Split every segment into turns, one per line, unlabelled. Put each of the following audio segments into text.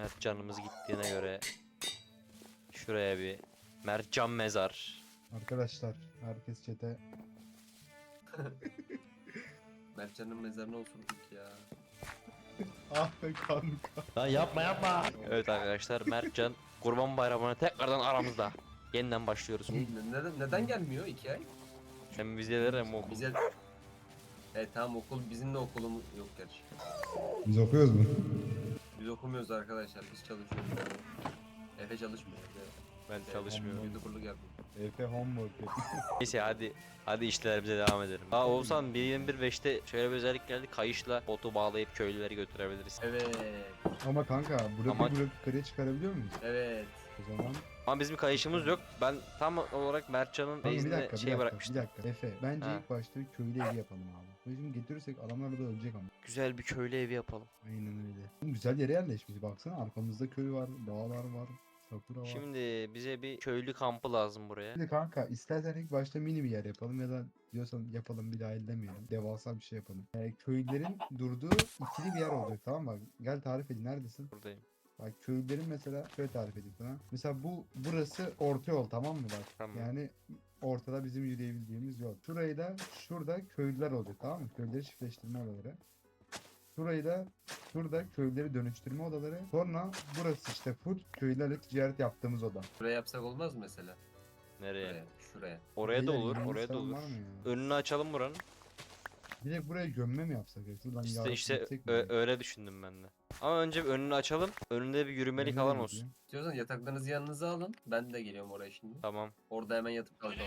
Mert canımız gittiğine göre şuraya bir Mertcan mezar.
Arkadaşlar herkes çete.
Mertcan'ın mezarına oturduk ya.
Ah be kanka.
Lan yapma yapma. Evet arkadaşlar Mertcan Kurban Bayramı'na tekrardan aramızda. Yeniden başlıyoruz.
Ne- Neden, neden gelmiyor iki ay?
Hem vizeler hem okul.
Bize... Evet tamam okul bizim de okulumuz yok gerçi.
Biz okuyoruz mu?
Biz okumuyoruz arkadaşlar biz çalışıyoruz. Efe çalışmıyor. Efe.
Ben çalışmıyorum.
YouTuber'lık yapıyor.
Efe homework.
Neyse hadi hadi işlerimize devam edelim. Aa Oğuzhan 1.21.5'te şöyle bir özellik geldi. Kayışla botu bağlayıp köylüleri götürebiliriz.
Evet.
Ama kanka blok
Ama-
blok yukarıya çıkarabiliyor muyuz?
Evet.
O zaman
Ama bizim kayışımız yok. Ben tam olarak Mertcan'ın
Kanka bir
base'ine
dakika, bir
şey
dakika,
bırakmıştım.
bir dakika. Efe, bence
Ha.
ilk başta bir köylü evi yapalım abi. Şimdi getirirsek adamlar da ölecek ama.
Güzel bir köylü evi yapalım.
Aynen öyle. Oğlum Güzel yere yerleşmiş baksana arkamızda köy var, dağlar var, sakura var. Şimdi...
Şimdi bize bir köylü kampı lazım buraya.
kanka istersen ilk başta mini bir yer yapalım ya da diyorsan yapalım bir daha ellemeyelim. Devasa bir şey yapalım. Yani köylülerin durduğu ikili bir yer olacak tamam mı? Bak, Gel tarif edin neredesin?
Buradayım.
Bak köylülerin mesela şöyle tarif edeyim sana. Mesela bu burası orta yol tamam mı bak?
Tamam.
Yani ortada bizim yürüyebildiğimiz yol. Şurayı da şurada köylüler olacak tamam mı? Köylüleri çiftleştirme odaları. Şurayı da şurada köylüleri dönüştürme odaları. Sonra burası işte full köylülerle ticaret yaptığımız oda.
Buraya yapsak olmaz mı mesela?
Nereye?
Buraya. Şuraya.
Oraya da
Beyler,
olur,
yalnız
oraya da olur.
var mı ya?
Önünü açalım buranın.
Direkt buraya gömme mi yapsak ya? Şuradan
İşte işte ö- öyle düşündüm ben de. Ama önce bir önünü açalım. Önünde bir yürümelik alan olsun.
diyor?
İstiyorsan yataklarınızı yanınıza alın. Ben de geliyorum oraya şimdi.
Tamam.
Orada hemen yatıp kalkalım.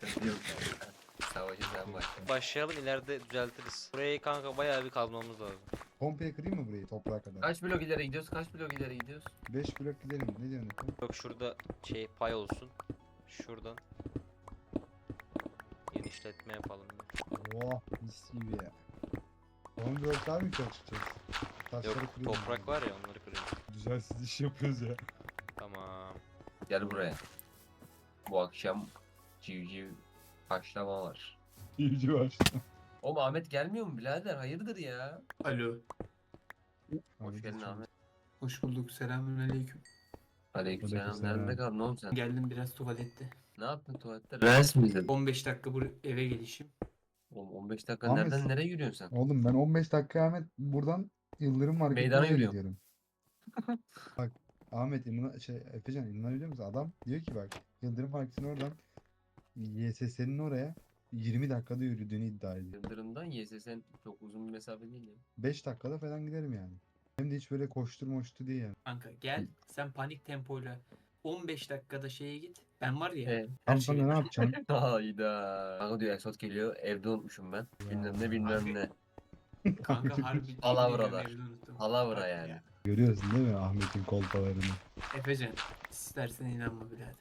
Sıkıntı yok yani. Savaşı sen başla.
Başlayalım ileride düzeltiriz. Burayı kanka bayağı bir kazmamız lazım.
Komple kırayım mı burayı toprağa kadar?
Kaç blok ileri gidiyoruz? Kaç blok ileri gidiyoruz?
5 blok gidelim. Ne diyorsun Efe?
Yok şurada şey pay olsun. Şuradan. Genişletme yapalım.
Oh mis gibi ya. Son bloklar mı çok çıkacağız? Taşları
Yok
kırıyorum
toprak var ya onları kırıyorum.
Düzensiz iş yapıyoruz ya.
Tamam.
Gel buraya. Bu akşam civciv haşlama var.
İyice başladım.
O Ahmet gelmiyor mu birader? Hayırdır ya?
Alo.
Hoş geldin Ahmet.
Hoş bulduk. Selamünaleyküm.
Aleykümselam.
Aleykümselam.
Nerede kaldın oğlum sen?
Geldim biraz tuvalette.
Ne yaptın tuvalette? Reels mi izledin?
15 dakika bu eve gelişim.
Oğlum 15 dakika
Ahmet,
nereden nereye yürüyorsun sen?
Oğlum ben 15 dakika Ahmet buradan Yıldırım Market'e
Meydana yürüyorum.
gidiyorum. bak Ahmet İmna, şey Efecan inanabiliyor musun? Adam diyor ki bak Yıldırım Market'in oradan YSS'nin oraya 20 dakikada yürüdüğünü iddia ediyor.
Yıldırım'dan YSS'n çok uzun bir mesafe değil ya.
5 dakikada falan giderim yani. Hem de hiç böyle koştur moştu değil yani.
Kanka gel sen panik tempoyla 15 dakikada şeye git. Ben var ya
Evet.
her
sana ne yapacaksın?
Hayda. Kanka diyor Exot geliyor. Evde unutmuşum ben. Bilmem ne bilmem ne.
kanka harbi
Palavralar. Palavra yani.
ya.
Görüyorsun değil mi Ahmet'in kolpalarını?
Efecan istersen inanma birader.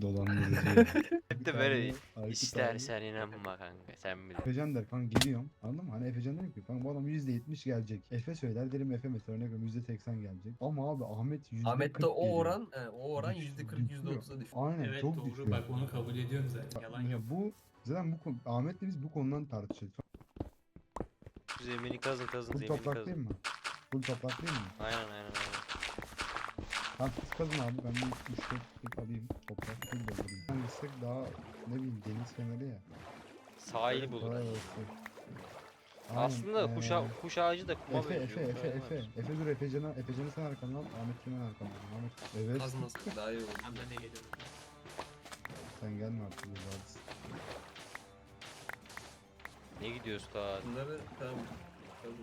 Dolandırıcı.
Hep de böyle istersen inanma kanka sen bile.
Efecan der kanka geliyorum. Anladın mı? Hani Efecan der ki kanka bu adam %70 gelecek. Efe söyler derim Efe mesela örnek veriyorum %80 gelecek. Ama abi Ahmet %40
Ahmet'te o
geliyor.
oran, he, o oran
Düş-
%40
düşüyor.
%30'a düştü.
Aynen
Evet
çok
doğru
düşüyor.
bak onu kabul ediyorum zaten. Yalan
Ya
yok.
bu zaten bu konu Ahmet'le biz bu konudan tartışıyoruz.
Zemini kazın kazın
Full
zemini
toprak
kazın.
değil mi? Full toprak değil mi?
Aynen aynen aynen.
Siz kazın abi ben bir 3 4 alayım toprak full doldurayım. Ben gitsek daha ne bileyim deniz kenarı ya.
Sahil bulur.
Kolay olsun. Aynen,
Aslında kuş, ağa-
eee,
kuş ağacı da kuma
Efe
benziyor.
Efe
kuş
Efe Efe
var.
Efe dur Efecan'a Efecan'ı sen arkamdan al Ahmet'i ben arkamdan Ahmet evet
Kazması daha iyi olur.
Ben de geliyorum.
sen gelme artık yıllarız.
Ne gidiyoruz daha?
Bunları tamam. Kazın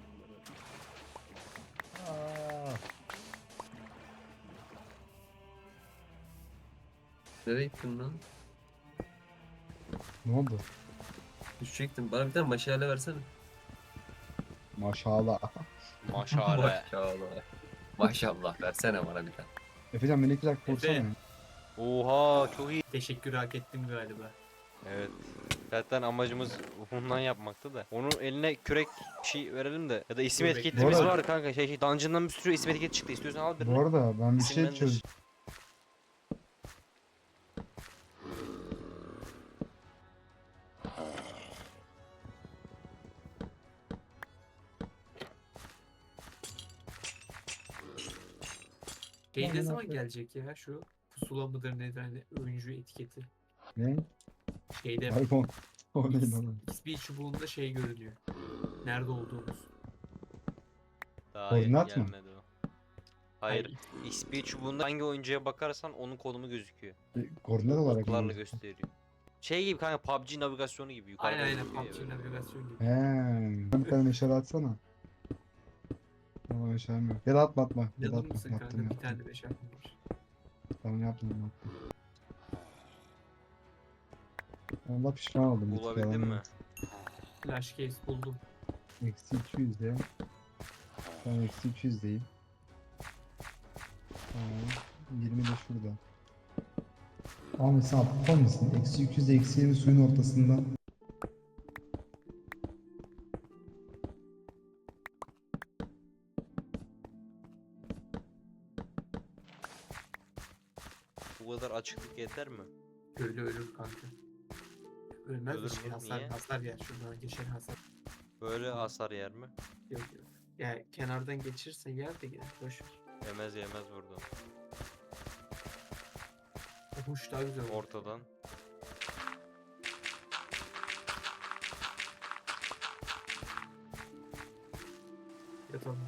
Nereye gittin lan?
ne oldu?
Düşecektim. Bana bir tane maşale versene.
Maşallah.
Maşallah.
Maşallah. Maşallah versene bana bir tane.
Efecan beni iki dakika
Efe.
vursana. ya.
Oha çok iyi.
Teşekkür hak ettim galiba.
Evet. Zaten amacımız bundan yapmaktı da. Onun eline kürek bir şey verelim de. Ya da isim etiketimiz var kanka. Şey, şey dungeon'dan bir sürü isim etiketi çıktı. İstiyorsan al birini.
Bu arada ben bir şey
İsimlendir.
çözdüm.
Şey ne zaman gelecek ya şu pusula mıdır nedir hani oyuncu etiketi.
Ne?
Şeyde
iPhone. O değil oğlum.
XP çubuğunda şey görünüyor. Nerede olduğumuz.
Daha yeni
Koordinat mı?
gelmedi o. Hayır. XP çubuğunda hangi oyuncuya bakarsan onun konumu gözüküyor.
E, Koordinat olarak. mı
Oklarla
yazıyor?
gösteriyor. Şey gibi kanka PUBG navigasyonu gibi yukarıda
Aynen aynen
gözüküyor
PUBG
böyle.
navigasyon gibi.
He. Bir tane meşale atsana. Tamam meşalem yok. Ya da atma atma. Ya da atma.
mısın kanka? Bir
yaptım.
tane beş yapmış.
Tamam yaptım yaptım. Onda pişman oldum. bir
Bulabildin mi?
Flash case buldum.
Eksi 200 de. Ben eksi 200 deyim. Tamam. 20 de şurada. Ahmet sen aptal mısın? Eksi 200 de eksi 20 suyun ortasında.
Açıklık yeter mi?
Köylü ölür kanka. Ölmez
Ölür mü?
hasar
Niye?
hasar yer şuradan geçer hasar.
Böyle hasar yer mi?
Yok yok. Ya kenardan geçirse yer de gelir. Boş ver.
Yemez yemez buradan.
O huş daha güzel olur.
Ortadan.
Yatalım.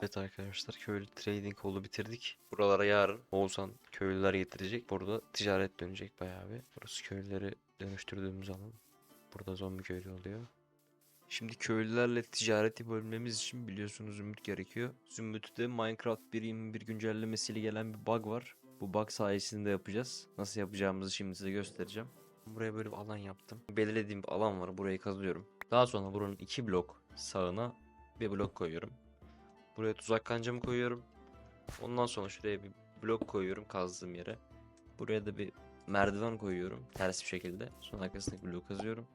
Evet arkadaşlar köylü trading hall'u bitirdik. Buralara yarın Oğuzhan köylüler getirecek. Burada ticaret dönecek bayağı bir. Burası köylüleri dönüştürdüğümüz alan. Burada zombi köylü oluyor. Şimdi köylülerle ticareti bölmemiz için biliyorsunuz zümrüt gerekiyor. Zümrüt'te Minecraft 1.21 güncellemesiyle gelen bir bug var. Bu bug sayesinde yapacağız. Nasıl yapacağımızı şimdi size göstereceğim. Buraya böyle bir alan yaptım. Belirlediğim bir alan var. Burayı kazıyorum. Daha sonra buranın iki blok sağına bir blok koyuyorum. Buraya tuzak kancamı koyuyorum. Ondan sonra şuraya bir blok koyuyorum kazdığım yere. Buraya da bir merdiven koyuyorum ters bir şekilde. Sonra arkasındaki bloğu kazıyorum.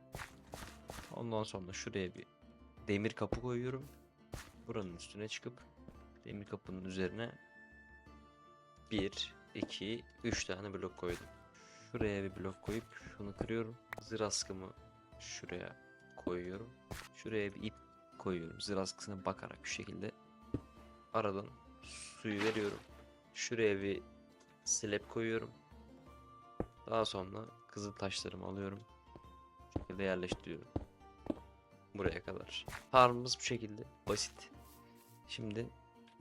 Ondan sonra şuraya bir demir kapı koyuyorum. Buranın üstüne çıkıp demir kapının üzerine 1, 2, 3 tane blok koydum. Şuraya bir blok koyup şunu kırıyorum. Zır askımı şuraya koyuyorum. Şuraya bir ip koyuyorum. Zır askısına bakarak şu şekilde aradan suyu veriyorum. Şuraya bir slab koyuyorum. Daha sonra kızıl taşlarımı alıyorum. Bu şekilde yerleştiriyorum. Buraya kadar. Farmımız bu şekilde. Basit. Şimdi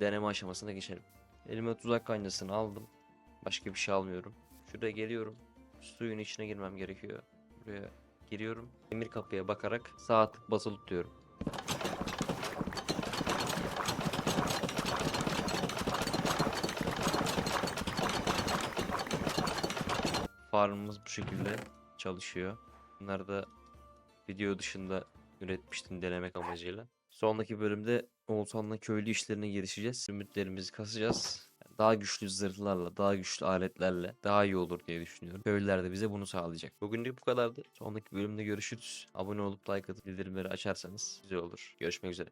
deneme aşamasına geçelim. Elime tuzak kancasını aldım. Başka bir şey almıyorum. Şuraya geliyorum. Suyun içine girmem gerekiyor. Buraya giriyorum. Demir kapıya bakarak sağ tık basılı tutuyorum. Farmımız bu şekilde çalışıyor. Bunları da video dışında üretmiştim denemek amacıyla. Sonraki bölümde Oğuzhan'la köylü işlerine girişeceğiz. Ümitlerimizi kasacağız. Daha güçlü zırhlarla, daha güçlü aletlerle daha iyi olur diye düşünüyorum. Köylüler de bize bunu sağlayacak. Bugünlük bu kadardı. Sonraki bölümde görüşürüz. Abone olup like atıp bildirimleri açarsanız güzel olur. Görüşmek üzere.